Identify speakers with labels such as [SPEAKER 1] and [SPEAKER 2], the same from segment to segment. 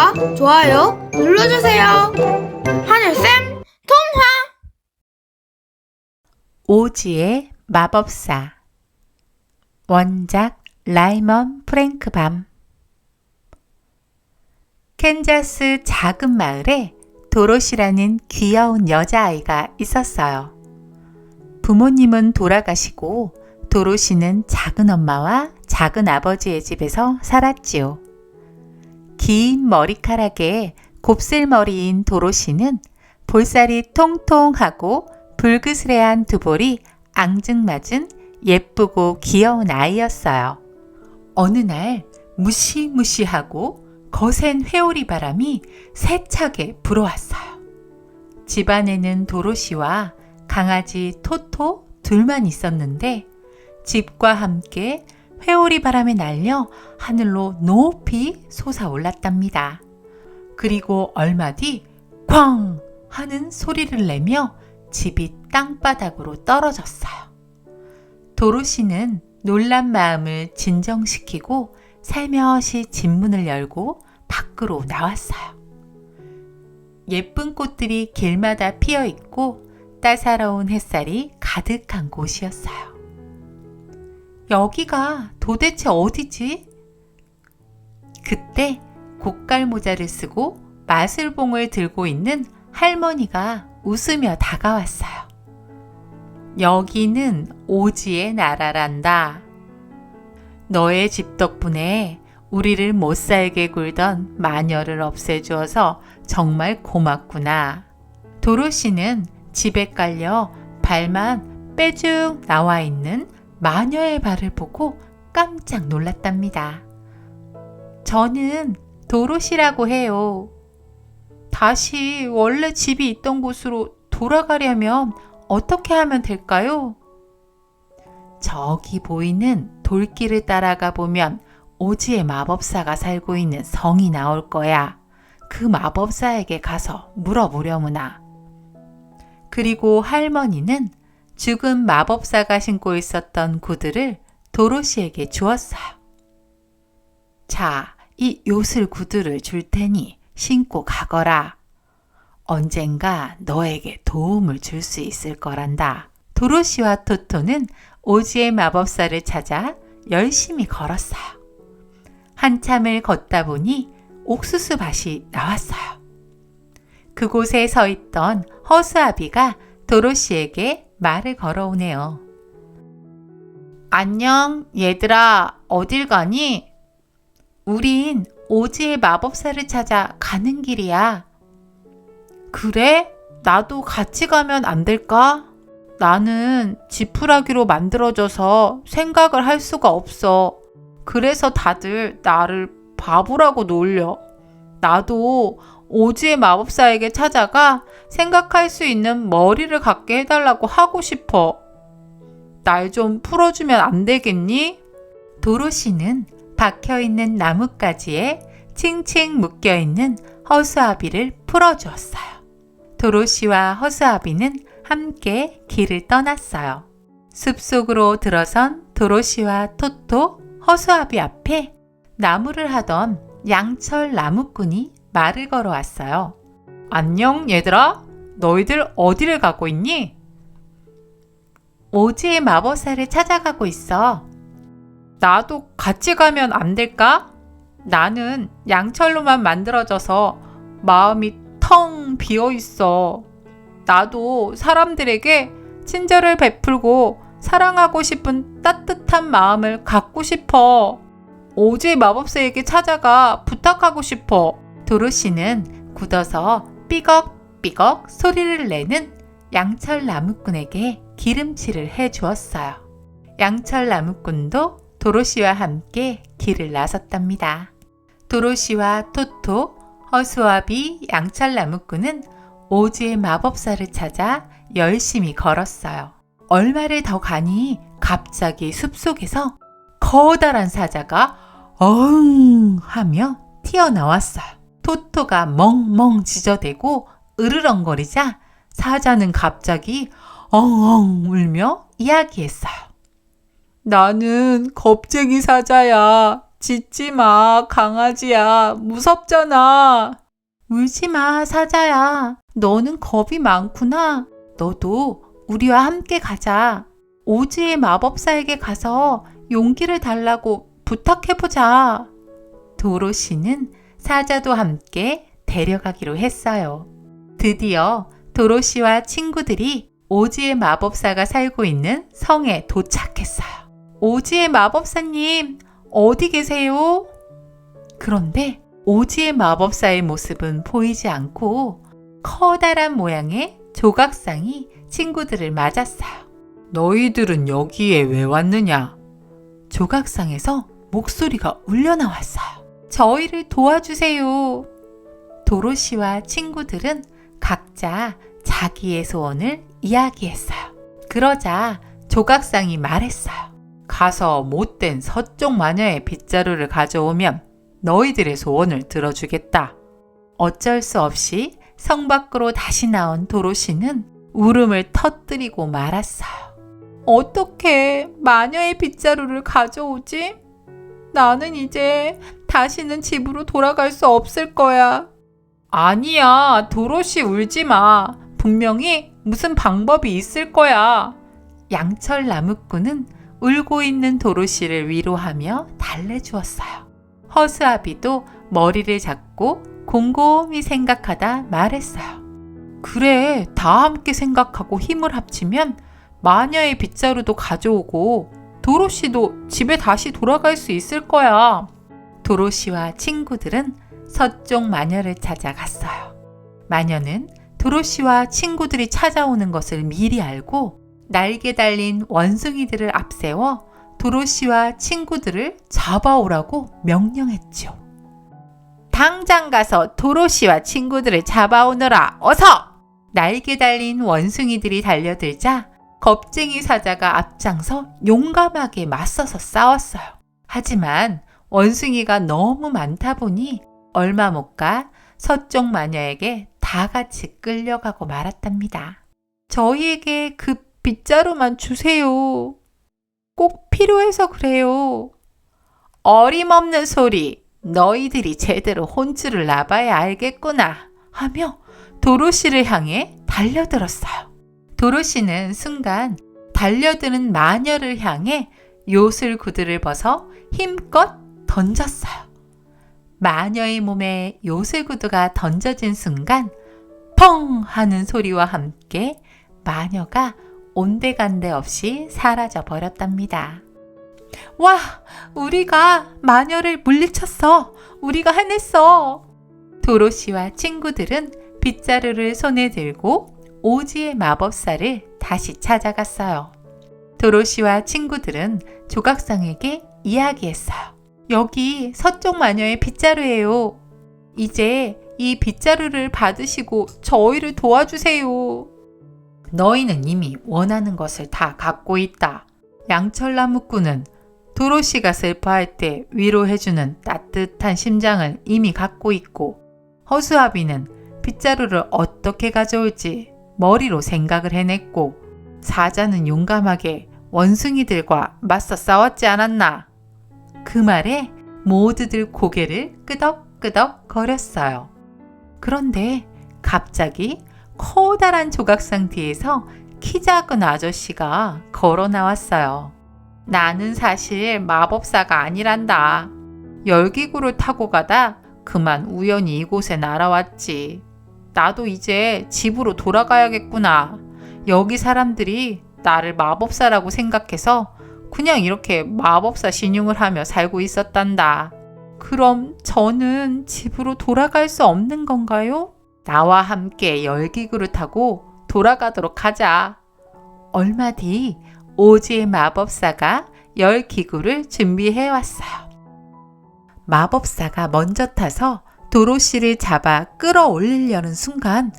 [SPEAKER 1] 구독과 좋아요 눌러주세요. 하늘쌤 통화!
[SPEAKER 2] 오지의 마법사 원작 라이먼 프랭크밤 캔자스 작은 마을에 도로시라는 귀여운 여자아이가 있었어요. 부모님은 돌아가시고 도로시는 작은 엄마와 작은 아버지의 집에서 살았지요. 긴 머리카락에 곱슬머리인 도로시는 볼살이 통통하고 불그스레한 두 볼이 앙증맞은 예쁘고 귀여운 아이였어요. 어느 날 무시무시하고 거센 회오리 바람이 세차게 불어왔어요. 집안에는 도로시와 강아지 토토 둘만 있었는데 집과 함께 회오리 바람에 날려 하늘로 높이 솟아올랐답니다. 그리고 얼마 뒤 쾅! 하는 소리를 내며 집이 땅바닥으로 떨어졌어요. 도로시는 놀란 마음을 진정시키고 살며시 집문을 열고 밖으로 나왔어요. 예쁜 꽃들이 길마다 피어 있고 따사로운 햇살이 가득한 곳이었어요. 여기가 도대체 어디지? 그때 고깔 모자를 쓰고 마술봉을 들고 있는 할머니가 웃으며 다가왔어요. 여기는 오지의 나라란다. 너의 집 덕분에 우리를 못 살게 굴던 마녀를 없애주어서 정말 고맙구나. 도로시는 집에 깔려 발만 빼쭉 나와 있는 마녀의 발을 보고 깜짝 놀랐답니다. 저는 도로시라고 해요. 다시 원래 집이 있던 곳으로 돌아가려면 어떻게 하면 될까요? 저기 보이는 돌길을 따라가 보면 오지의 마법사가 살고 있는 성이 나올 거야. 그 마법사에게 가서 물어보려무나. 그리고 할머니는 죽은 마법사가 신고 있었던 구두를 도로시에게 주었어요. 자, 이 요술 구두를 줄 테니 신고 가거라. 언젠가 너에게 도움을 줄 수 있을 거란다. 도로시와 토토는 오지의 마법사를 찾아 열심히 걸었어요. 한참을 걷다 보니 옥수수 밭이 나왔어요. 그곳에 서 있던 허수아비가 도로시에게 말을 걸어오네요. 안녕, 얘들아, 어딜 가니? 우린 오지의 마법사를 찾아 가는 길이야. 그래? 나도 같이 가면 안 될까? 나는 지푸라기로 만들어져서 생각을 할 수가 없어. 그래서 다들 나를 바보라고 놀려. 나도 오지의 마법사에게 찾아가 생각할 수 있는 머리를 갖게 해달라고 하고 싶어. 날 좀 풀어주면 안 되겠니? 도로시는 박혀있는 나뭇가지에 칭칭 묶여있는 허수아비를 풀어주었어요. 도로시와 허수아비는 함께 길을 떠났어요. 숲속으로 들어선 도로시와 토토, 허수아비 앞에 나무를 하던 양철 나무꾼이 말을 걸어왔어요. 안녕 얘들아, 너희들 어디를 가고 있니? 오지의 마법사를 찾아가고 있어. 나도 같이 가면 안 될까? 나는 양철로만 만들어져서 마음이 텅 비어 있어. 나도 사람들에게 친절을 베풀고 사랑하고 싶은 따뜻한 마음을 갖고 싶어. 오지 마법사에게 찾아가 부탁하고 싶어. 도로시는 굳어서 삐걱삐걱 소리를 내는 양철 나무꾼에게 기름칠을 해 주었어요. 양철 나무꾼도 도로시와 함께 길을 나섰답니다. 도로시와 토토, 허수아비, 양철 나무꾼은 오지의 마법사를 찾아 열심히 걸었어요. 얼마를 더 가니 갑자기 숲속에서 커다란 사자가 엉 하며 튀어나왔어요. 토토가 멍멍 지저대고 으르렁거리자 사자는 갑자기 엉엉 울며 이야기했어요. 나는 겁쟁이 사자야. 짖지 마, 강아지야. 무섭잖아. 울지 마, 사자야. 너는 겁이 많구나. 너도 우리와 함께 가자. 오지의 마법사에게 가서 용기를 달라고 부탁해보자. 도로시는 사자도 함께 데려가기로 했어요. 드디어 도로시와 친구들이 오지의 마법사가 살고 있는 성에 도착했어요. 오지의 마법사님, 어디 계세요? 그런데 오지의 마법사의 모습은 보이지 않고 커다란 모양의 조각상이 친구들을 맞았어요. 너희들은 여기에 왜 왔느냐? 조각상에서 목소리가 울려나왔어요. 저희를 도와주세요. 도로시와 친구들은 각자 자기의 소원을 이야기했어요. 그러자 조각상이 말했어요. 가서 못된 서쪽 마녀의 빗자루를 가져오면 너희들의 소원을 들어주겠다. 어쩔 수 없이 성 밖으로 다시 나온 도로시는 울음을 터뜨리고 말았어요. 어떻게 마녀의 빗자루를 가져오지? 나는 이제 다시는 집으로 돌아갈 수 없을 거야. 아니야, 도로시 울지 마. 분명히 무슨 방법이 있을 거야. 양철 나무꾼은 울고 있는 도로시를 위로하며 달래주었어요. 허수아비도 머리를 잡고 곰곰이 생각하다 말했어요. 그래, 다 함께 생각하고 힘을 합치면 마녀의 빗자루도 가져오고 도로시도 집에 다시 돌아갈 수 있을 거야. 도로시와 친구들은 서쪽 마녀를 찾아갔어요. 마녀는 도로시와 친구들이 찾아오는 것을 미리 알고 날개 달린 원숭이들을 앞세워 도로시와 친구들을 잡아오라고 명령했죠. 당장 가서 도로시와 친구들을 잡아오너라. 어서! 날개 달린 원숭이들이 달려들자 겁쟁이 사자가 앞장서 용감하게 맞서서 싸웠어요. 하지만 원숭이가 너무 많다 보니 얼마 못 가 서쪽 마녀에게 다 같이 끌려가고 말았답니다. 저희에게 그 빗자루만 주세요. 꼭 필요해서 그래요. 어림없는 소리. 너희들이 제대로 혼쭐을 나봐야 알겠구나. 하며 도로시를 향해 달려들었어요. 도로시는 순간 달려드는 마녀를 향해 요술 구두를 벗어 힘껏 던졌어요. 마녀의 몸에 요술 구두가 던져진 순간 펑 하는 소리와 함께 마녀가 온데간데 없이 사라져 버렸답니다. 와, 우리가 마녀를 물리쳤어. 우리가 해냈어. 도로시와 친구들은 빗자루를 손에 들고 오지의 마법사를 다시 찾아갔어요. 도로시와 친구들은 조각상에게 이야기했어요. 여기 서쪽 마녀의 빗자루예요. 이제 이 빗자루를 받으시고 저희를 도와주세요. 너희는 이미 원하는 것을 다 갖고 있다. 양철나무꾼은 도로시가 슬퍼할 때 위로해주는 따뜻한 심장을 이미 갖고 있고 허수아비는 빗자루를 어떻게 가져올지 머리로 생각을 해냈고 사자는 용감하게 원숭이들과 맞서 싸웠지 않았나. 그 말에 모두들 고개를 끄덕끄덕 거렸어요. 그런데 갑자기 커다란 조각상 뒤에서 키 작은 아저씨가 걸어 나왔어요. 나는 사실 마법사가 아니란다. 열기구를 타고 가다 그만 우연히 이곳에 날아왔지. 나도 이제 집으로 돌아가야겠구나. 여기 사람들이 나를 마법사라고 생각해서 그냥 이렇게 마법사 신용을 하며 살고 있었단다. 그럼 저는 집으로 돌아갈 수 없는 건가요? 나와 함께 열기구를 타고 돌아가도록 하자. 얼마 뒤 오지의 마법사가 열 기구를 준비해 왔어요. 마법사가 먼저 타서 도로시를 잡아 끌어올리려는 순간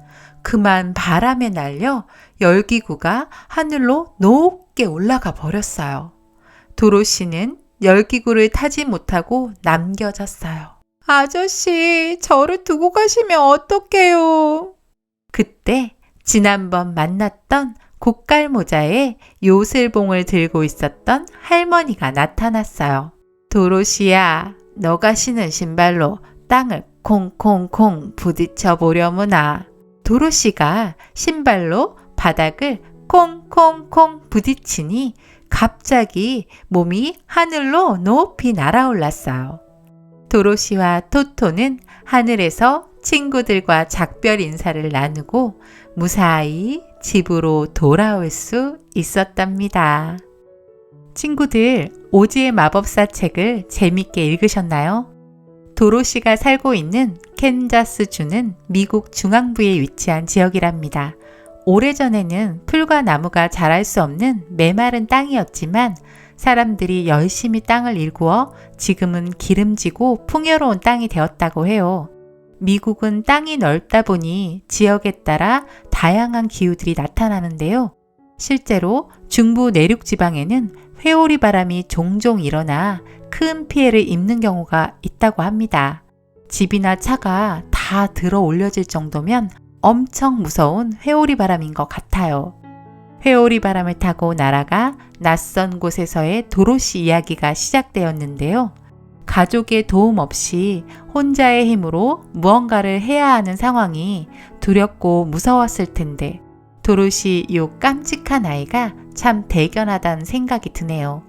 [SPEAKER 2] 그만 바람에 날려 열기구가 하늘로 높게 올라가 버렸어요. 도로시는 열기구를 타지 못하고 남겨졌어요. 아저씨, 저를 두고 가시면 어떡해요? 그때 지난번 만났던 고깔 모자에 요술봉을 들고 있었던 할머니가 나타났어요. 도로시야, 너가 신은 신발로 땅을 콩콩콩 부딪혀 보려무나. 도로시가 신발로 바닥을 콩콩콩 부딪히니 갑자기 몸이 하늘로 높이 날아올랐어요. 도로시와 토토는 하늘에서 친구들과 작별 인사를 나누고 무사히 집으로 돌아올 수 있었답니다. 친구들, 오지의 마법사 책을 재밌게 읽으셨나요? 도로시가 살고 있는 캔자스 주는 미국 중앙부에 위치한 지역이랍니다. 오래전에는 풀과 나무가 자랄 수 없는 메마른 땅이었지만 사람들이 열심히 땅을 일구어 지금은 기름지고 풍요로운 땅이 되었다고 해요. 미국은 땅이 넓다 보니 지역에 따라 다양한 기후들이 나타나는데요. 실제로 중부 내륙 지방에는 회오리 바람이 종종 일어나 큰 피해를 입는 경우가 있다고 합니다. 집이나 차가 다 들어 올려질 정도면 엄청 무서운 회오리 바람인 것 같아요. 회오리 바람을 타고 날아가 낯선 곳에서의 도로시 이야기가 시작되었는데요. 가족의 도움 없이 혼자의 힘으로 무언가를 해야 하는 상황이 두렵고 무서웠을 텐데 도로시 요 깜찍한 아이가 참 대견하다는 생각이 드네요.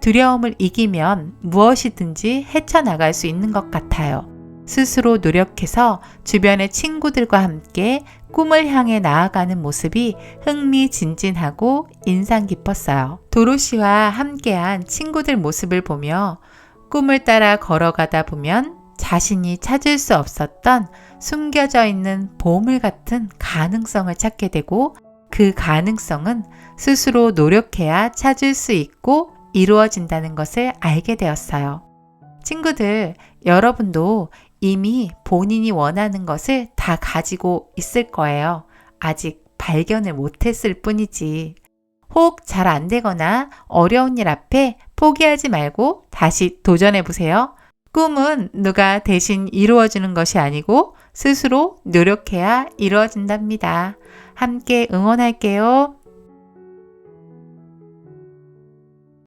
[SPEAKER 2] 두려움을 이기면 무엇이든지 헤쳐나갈 수 있는 것 같아요. 스스로 노력해서 주변의 친구들과 함께 꿈을 향해 나아가는 모습이 흥미진진하고 인상 깊었어요. 도로시와 함께한 친구들 모습을 보며 꿈을 따라 걸어가다 보면 자신이 찾을 수 없었던 숨겨져 있는 보물 같은 가능성을 찾게 되고 그 가능성은 스스로 노력해야 찾을 수 있고 이루어진다는 것을 알게 되었어요. 친구들, 여러분도 이미 본인이 원하는 것을 다 가지고 있을 거예요. 아직 발견을 못했을 뿐이지. 혹 잘 안 되거나 어려운 일 앞에 포기하지 말고 다시 도전해 보세요. 꿈은 누가 대신 이루어주는 것이 아니고 스스로 노력해야 이루어진답니다. 함께 응원할게요.